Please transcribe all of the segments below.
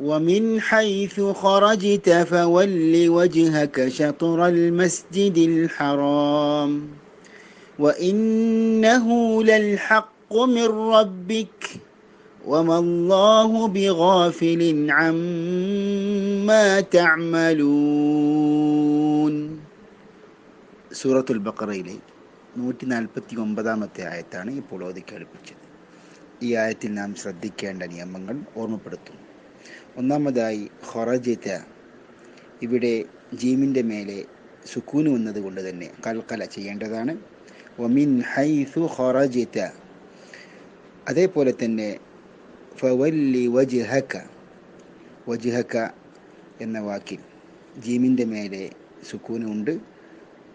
ومن حيث خرجت فول وجهك شطر المسجد الحرام وإنه للحق من ربك وما الله بغافل عما تعملون സൂറത്തുൽ ബക്കറയിലെ നൂറ്റി നാൽപ്പത്തി ഒമ്പതാമത്തെ ആയത്താണ് ഇപ്പോൾ ഓതി കേൾപ്പിച്ചത് ഈ ആയത്തിൽ നാം ശ്രദ്ധിക്കേണ്ട നിയമങ്ങൾ ഓർമ്മപ്പെടുത്തുന്നു ഒന്നാമതായി ഹൊറജിത്ത ഇവിടെ ജീമിന്റെ മേലെ സുക്കൂന് വന്നതുകൊണ്ട് തന്നെ കൽക്കല ചെയ്യേണ്ടതാണ്. ഒമിൻ ഹൈസു ഹൊറജിത അതേപോലെ തന്നെ ഫവല്ലി വജ്ഹക. വജ്ഹക എന്ന വാക്കിൽ ജീമിന്റെ മേലെ സുക്കൂന് ഉണ്ട്.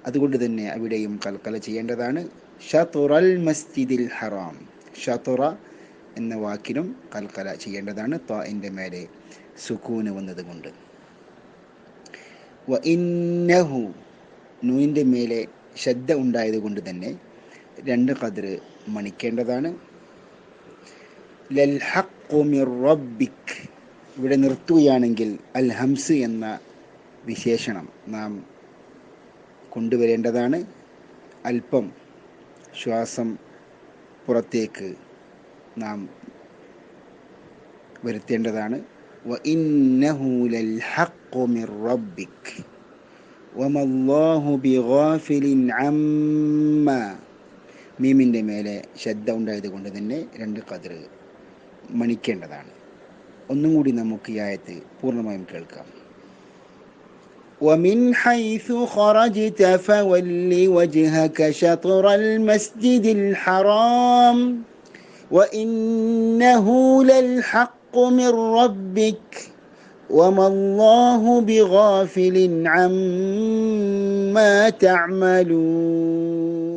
അതുകൊണ്ട് തന്നെ അവിടെയും കൽക്കല ചെയ്യേണ്ടതാണ്. ഷതുറൽ മസ്ജിദിൽ ഹറാം. ഷതുറ എന്ന വാക്കിനും കൽക്കല ചെയ്യേണ്ടതാണ്. ത്വാഇന്റെ മേലെ സുക്കൂന് വന്നതുകൊണ്ട്. ഇന്നഹു നൂയിന്റെ മേലെ ശ്രദ്ധ ഉണ്ടായതുകൊണ്ട് തന്നെ രണ്ട് കതിർ മണിക്കേണ്ടതാണ്. ഇവിടെ നിർത്തുകയാണെങ്കിൽ അൽ ഹംസ് എന്ന വിശേഷണം നാം കൊണ്ടുവരേണ്ടതാണ്. അല്പം ശ്വാസം പുറത്തേക്ക് നാം വരുത്തേണ്ടതാണ് വ ഇന്നഹു ലൽ ഹഖു മിർ റബ്ബിക് വമല്ലാഹു ബിഗാഫിലിൻ അമ്മ മീമിൻ്റെ മേലെ ശ്രദ്ധ ഉണ്ടായത് കൊണ്ട് തന്നെ രണ്ട് കതിർ മണിക്കേണ്ടതാണ് ഒന്നും കൂടി നമുക്ക് ഈ ആയത്ത് പൂർണ്ണമായും കേൾക്കാം ومن حيث خرجت فول وجهك شطر المسجد الحرام وإنه للحق من ربك وما الله بغافل عما تعملون